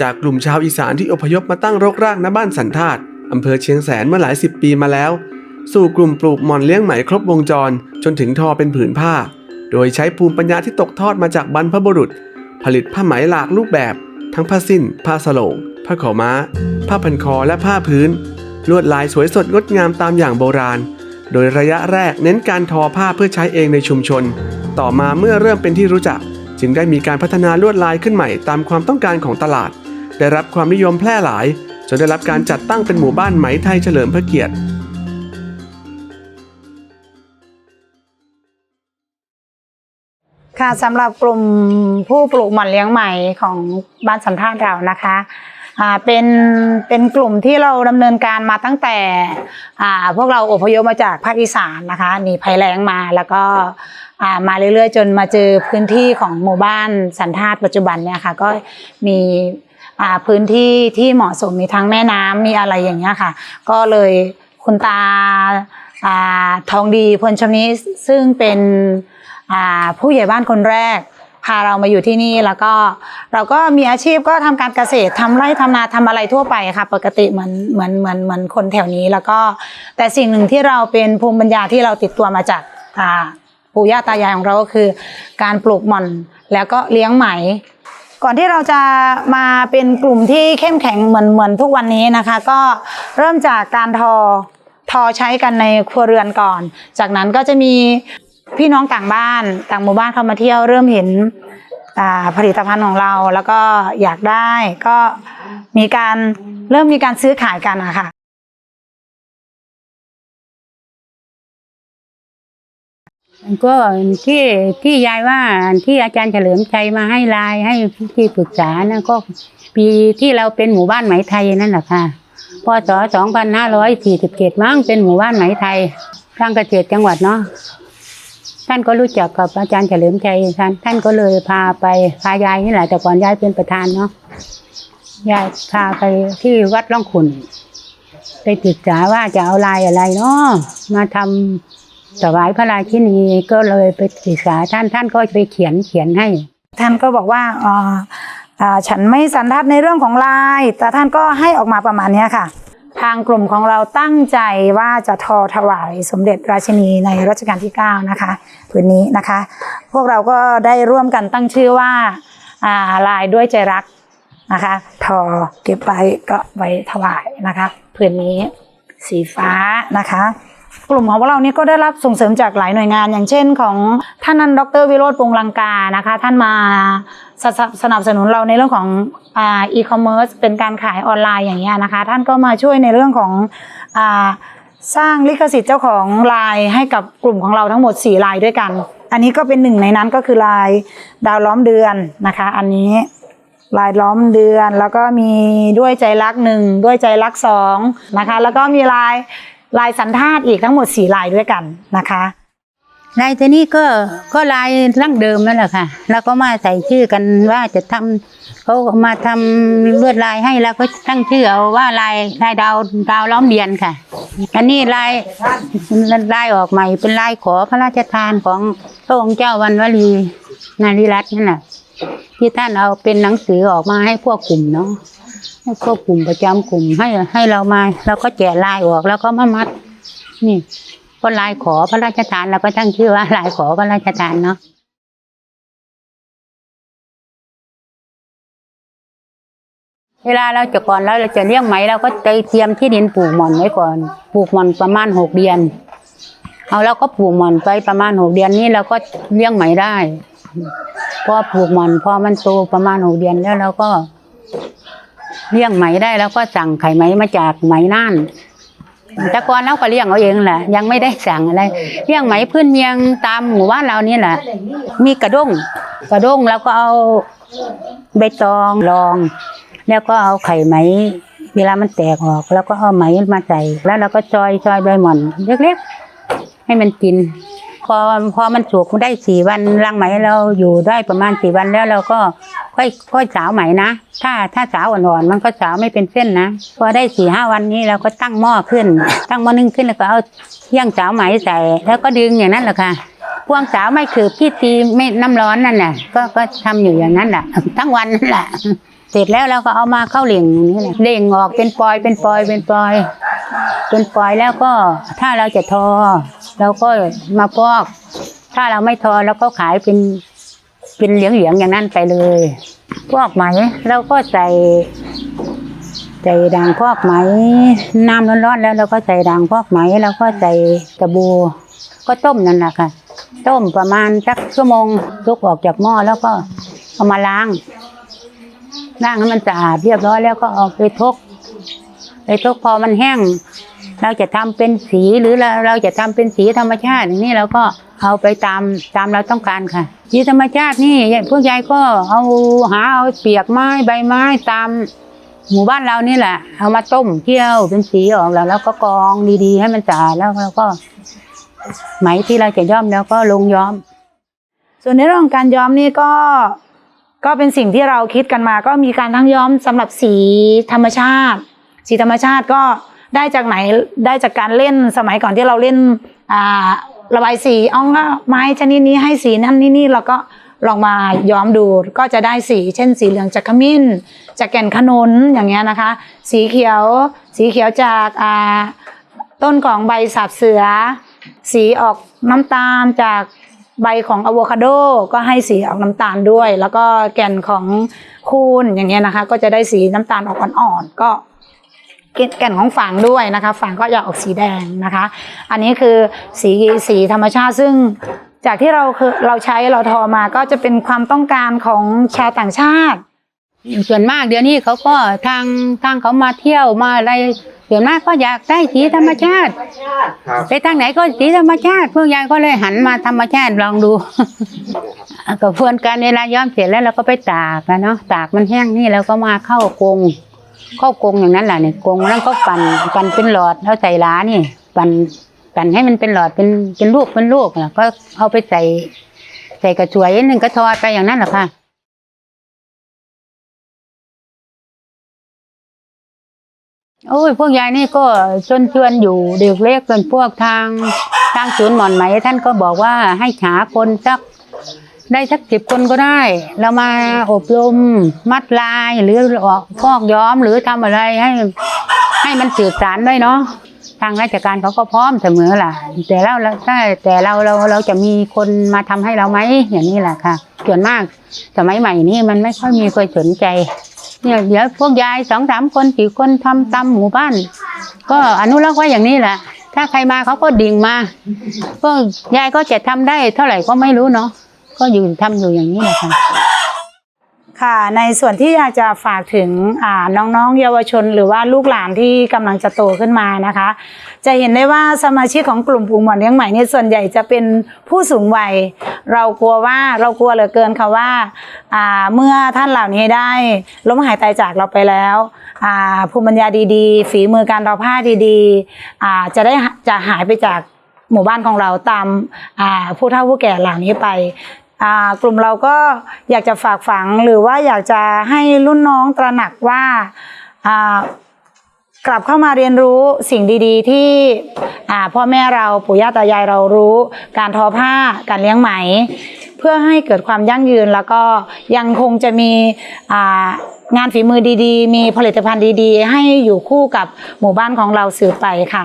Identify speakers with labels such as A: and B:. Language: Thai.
A: จากกลุ่มชาวอีสานที่อพยพมาตั้งรกรากณบ้านสันธาตอำเภอเชียงแสนเมื่อหลายสิบปีมาแล้ว สู่กลุ่มปลูกหม่อนเลี้ยงไหมครบวงจร จนถึงทอเป็นผืนผ้า โดยใช้ภูมิปัญญาที่ตกทอดมาจากบรรพบุรุษ ผลิตผ้าไหมหลากรูปแบบ ทั้งผ้าสิ้น ผ้าสโลงผ้าขาวม้า ผ้าพันคอและผ้าพื้น ลวดลายสวยสดงดงามตามอย่างโบราณ โดยระยะแรกเน้นการทอผ้าเพื่อใช้เองในชุมชน ต่อมาเมื่อเริ่มเป็นที่รู้จัก จึงได้มีการพัฒนาลวดลายขึ้นใหม่ตามความต้องการของตลาด ได้รับความนิยมแพร่หลาย จนได้รับการจัดตั้งเป็นหมู่บ้านไหมไทยเฉลิมพระเกียรติ
B: ค่ะสำหรับกลุ่มผู้ปลูกหม่อนเลี้ยงไหมของบ้านสันทานเรานะคะเป็นเป็นกลุ่มที่เราดำเนินการมาตั้งแต่พวกเราอพยพมาจากภาคอีสานนะคะหนีภัยแล้งมาแล้วก็มาเรื่อยๆ จนมาเจอพื้นที่ของหมู่บ้านสันทาตปัจจุบันเนี่ยค่ะก็มี พื้นที่ที่เหมาะสมมีทั้งแม่น้ำมีอะไรอย่างเงี้ยค่ะ ก็เลยคุณตาอทองดีพลชำนิซึ่งเป็นผู้ใหญ่บ้านคนแรก พาเรามาอยู่ที่นี่แล้วก็เราก็มีอาชีพก็ทำการเกษตรทำไร่ทำนาทำอะไรทั่วไปค่ะ ปกติเหมือนเหมือนเหมือนเหมือนคนแถวนี้แล้วก็แต่สิ่งหนึ่งที่เราเป็นภูมิปัญญาที่เราติดตัวมาจากปู่ย่าตายายของเราก็คือ การปลูกหม่อนแล้วก็เลี้ยงไหม ก่อนที่เราจะมาเป็นกลุ่มที่เข้มแข็งเหมือนเหมือนทุกวันนี้นะคะ ก็เริ่มจากการทอทอใช้กันในครัวเรือนก่อน จากนั้นก็จะมีพี่น้องต่างบ้านต่างหมู่บ้านเข้ามาเที่ยวเริ่มเห็นผลิตภัณฑ์ของเราแล้วก็อยากได้ก็มีการเริ่มมีการซื้อขายกันอะค่ะ
C: ก็ที่ที่ยายว่าที่อาจารย์เฉลิมชัยมาให้ลายให้ที่ปรึกษานะก็ปีที่เราเป็นหมู่บ้านไหมไทยนั่นแหละค่ะพศ2547มั้งเป็นหมู่บ้านไหมไทยทางเกษตรจังหวัดเนาะท่านก็รู้จักกับอาจารย์เฉลิมชัยท่านท่านก็เลยพาไปพายายนี่แหละแต่ก่อนยายเป็นประธานเนาะยายพาไปที่วัดร่องขุนไปศึกษาว่าจะเอาลายอะไรเนาะมาทำ ถวายพระราชินีก็เลยไปศึกษาท่านท่านก็ไปเขียนเขียนให้
B: ท่านก็บอกว่าอ่าอ่าฉันไม่สันทัดในเรื่องของลาย แต่ท่านก็ให้ออกมาประมาณเนี้ยค่ะ ทางกลุ่มของเราตั้งใจว่าจะทอถวายสมเด็จราชินีในรัชกาลที่ 9 นะคะพื้นนี้นะคะ พวกเราก็ได้ร่วมกันตั้งชื่อว่าอ่าลายด้วยใจรักนะคะทอเก็บไว้ก็ไว้ถวายนะคะพื้นนี้สีฟ้านะคะ กลุ่มของพวกเราเนี่ยก็ได้รับส่งเสริมจากหลายหน่วยงาน อย่างเช่นของท่านนั้นดรวิโรธปงลังกานะคะ ท่านมาสสสนับสนุนเราในเรื่องของอีคอมเมิร์ซเป็นการขายออนไลน์อย่างเงี้ยนะคะ ท่านก็มาช่วยในเรื่องของอสร้างลิขสิทธิ์เจ้าของลายให้กับกลุ่มของเราทั้งหมด 4 ลายด้วยกัน อันนี้ก็เป็นหนึ่งในนั้นก็คือลายดาวล้อมเดือนนะคะ อันนี้ลายล้อมเดือนแล้วก็มีด้วยใจรักหนึ่งด้วยใจรักสองนะคะ แล้วก็มีลาย ลายสันธาตอีกทั้งหมดสี่ลายด้วยกันนะคะ
C: ลายตัวนี้ก็ก็ลายร่างเดิมนั่นแหละค่ะ แล้วก็มาใส่ชื่อกันว่าจะทำเขามาทำลวดลายให้แล้วก็ตั้งชื่อเอาว่าลายลายดาวดาวล้อมเดียนค่ะ อันนี้ลายลายออกใหม่เป็นลายขอพระราชทานของพระองค์เจ้าวันวลีนารีรัตน์นั่นแหละที่ท่านเอาเป็นหนังสือออกมาให้พวกกลุ่มเนาะ ให้พวกกลุ่มประจำกลุ่มให้ให้เรามาเราก็แกะลายออกแล้วก็มามัด นี่ก็ลายขอพระราชทานเราก็ตั้งชื่อว่าลายขอพระราชทานเนาะเวลาเราจะก่อนแล้วเราจะเลี้ยงไหมเราก็เตรียมที่ดินปลูกหม่อนไว้ก่อน ปลูกหม่อนประมาณหกเดือน เอาเราก็ปลูกหม่อนไปประมาณหกเดือนนี้เราก็เลี้ยงไหมได้พอปลูกหม่อนพอมันโตประมาณหกเดือนแล้วเราก็ เลี้ยงไหมได้แล้วก็สั่งไข่ไหมมาจากไหมน่านแต่ก่อนเราก็เลี้ยงเอาเองแหละยังไม่ได้สั่งอะไรเลี้ยงไหมพื้นเมียงตามหมู่บ้านเรานี่แหละ มีกระด้งกระด้งแล้วก็เอาใบตองรอง แล้วก็เอาไข่ไหม เวลามันแตกออก แล้วก็เอาไหมมาใส่แล้วเราก็ซอยซอยใบหม่อนเล็กๆให้มันกิน อพอมันสุกได้สี่วันรังไหมเราอยู่ได้ประมาณสี่วันแล้วเราก็ค่อยค่อยสาวไหมนะ ถ้าถ้าสาวอ่อนๆมันก็สาวไม่เป็นเส้นนะ พอได้สี่ห้าวันนี้เราก็ตั้งหม้อขึ้น ตั้งหม้อนึ่งขึ้นแล้วก็เอาเที่ยงสาวไหมใส่ แล้วก็ดึงอย่างนั้นแหละค่ะพวงสาวไม่คือพี่ตีไม่น้ำร้อนนั่นแหละก็ก็ทำอยู่อย่างนั้นแหละทั้งวันนั่นแหละเสร็จแล้วเราก็เอามาเข้าเหล่งอย่างนี้แหละเล่งออกเป็นปลอยเป็นปลอยเป็นปลอย เป็นปลอยแล้วก็ถ้าเราจะทอ เราก็มาพอก ถ้าเราไม่ทอเราก็ขายเป็นเป็นเหลียงๆอย่างนั้นไปเลยพอกไหมเราก็ใส่ใส่ด่างพอกไหม น้ำร้อนๆแล้วเราก็ใส่ด่างพอกไหมแล้วก็ใส่กระบูก็ต้มนั่นแหละค่ะ ต้มประมาณสักชั่วโมงลุกออกจากหม้อแล้วก็เอามาล้างล้างให้มันสะอาดเรียบร้อยแล้วก็เอาไปทกไปทกพอมันแห้ง เราจะทำเป็นสีหรือเราเราจะทำเป็นสีธรรมชาติอย่างนี้เราก็เอาไปตามตามเราต้องการค่ะสีธรรมชาตินี่พวกยายก็เอาหาเอาเปียกไม้ใบไม้ตามหมู่บ้านเรานี่แหละ เอามาต้มเคี่ยวเป็นสีออกแล้วแล้วก็กรองดีๆ ให้มันสะอาดแล้วเราก็ไหมที่เราจะย้อมแล้วก็ลงย้อม
B: ส่วนในเรื่องของการย้อมนี่ก็ก็เป็นสิ่งที่เราคิดกันมา ก็มีการทั้งย้อมสำหรับสีธรรมชาติ สีธรรมชาติก็ ได้จากไหนได้จากการเล่นสมัยก่อนที่เราเล่นระบายสีอ้องก็ไม้ชนิดนี้ให้สีนั่นนี่นี่เราก็ลองมาย้อมดูก็จะได้สี เช่น สีเหลืองจากขมิ้น จากแก่นขนุนอย่างเงี้ยนะคะ สีเขียว สีเขียวจากต้นของใบสาบเสือ สีออกน้ำตาลจากใบของอะโวคาโดก็ให้สีออกน้ำตาลด้วย แล้วก็แก่นของคูนอย่างเงี้ยนะคะ ก็จะได้สีน้ำตาลออกอ่อนๆก็ แก่นของฝางด้วยนะคะฝางก็จะออกสีแดงนะคะ อันนี้คือสีสีธรรมชาติซึ่งจากที่เราคือเราใช้เราทอมาก็จะเป็นความต้องการของชาวต่างชาติ
C: ส่วนมากเดี๋ยวนี้เขาก็ทางทางเขามาเที่ยวมาอะไรส่วนมากก็อยากได้สีธรรมชาติ
A: ครับ
C: ไปทางไหนก็สีธรรมชาติ พวกยายก็เลยหันมาธรรมชาติลองดูกับเพื่อนกันเวลาย้อมเสร็จแล้วเราก็ไปตากนะเนาะตากมันแห้งนี่แล้วก็มาเข้ากรง เข้ากงอย่างนั้นแหละเนี่ยกงแล้วก็ปั่นปั่นเป็นหลอดแล้วใส่ล้านี่ ปั่นปั่นให้มันเป็นหลอดเป็นเป็นลูกเป็นลูกแล้วก็เอาไปใส่ ใส่กระสวยหนึ่งก็ทอดไปอย่างนั้นแหละค่ะโอ้ยพวกยายนี่ก็ชวนชวนอยู่เด็กเล็กเป็นพวกทางทางศูนย์หมอนไหม ท่านก็บอกว่าให้หาคนสัก ได้สักสิบคนก็ได้แล้วมาอบรมมัดลายหรือออกพอกย้อมหรือทำอะไรให้ให้มันสื่อสารด้วยเนาะทางราชการเขาก็พร้อมเสมอล่ะ แต่เราถ้าแต่เราเราเราจะมีคนมาทำให้เราไหมอย่างนี้แหละค่ะ ส่วนมากสมัยใหม่นี้มันไม่ค่อยมีคนสนใจเนี่ยเดี๋ยวพวกยายสองสามคนสี่คนทำตามหมู่บ้าน ก็อนุรักษ์ไว้อย่างนี้แหละถ้าใครมาเขาก็ดิ่งมาพวกยายก็จะทำได้เท่าไหร่ก็ไม่รู้เนาะ ก็อยู่ทำอยู่อย่างนี้แหละค่ะ
B: ค่ะ ในส่วนที่อยากจะฝากถึงอ่าน้องๆ เยาวชน หรือว่าลูกหลานที่กำลังจะโตขึ้นมานะคะ จะเห็นได้ว่าสมาชิกของกลุ่มปลูกหมอนเลี้ยงใหม่เนี่ยส่วนใหญ่จะเป็นผู้สูงวัย เรากลัวว่าเรากลัวเหลือเกินค่ะว่าเมื่อท่านเหล่านี้ได้ล้มหายตายจากเราไปแล้วภูมิปัญญาดีๆ ฝีมือการทอผ้าดีๆจะได้จะหายไปจากหมู่บ้านของเราตามผู้เฒ่าผู้แก่เหล่านี้ไป กลุ่มเราก็อยากจะฝากฝังหรือว่าอยากจะให้รุ่นน้องตระหนักว่ากลับเข้ามาเรียนรู้สิ่งดีๆ ที่พ่อแม่เราปู่ย่าตายายเรารู้ การทอผ้าการเลี้ยงไหม เพื่อให้เกิดความยั่งยืนแล้วก็ยังคงจะมีงานฝีมือดีๆ มีผลิตภัณฑ์ดีๆ ให้อยู่คู่กับหมู่บ้านของเราสืบไปค่ะ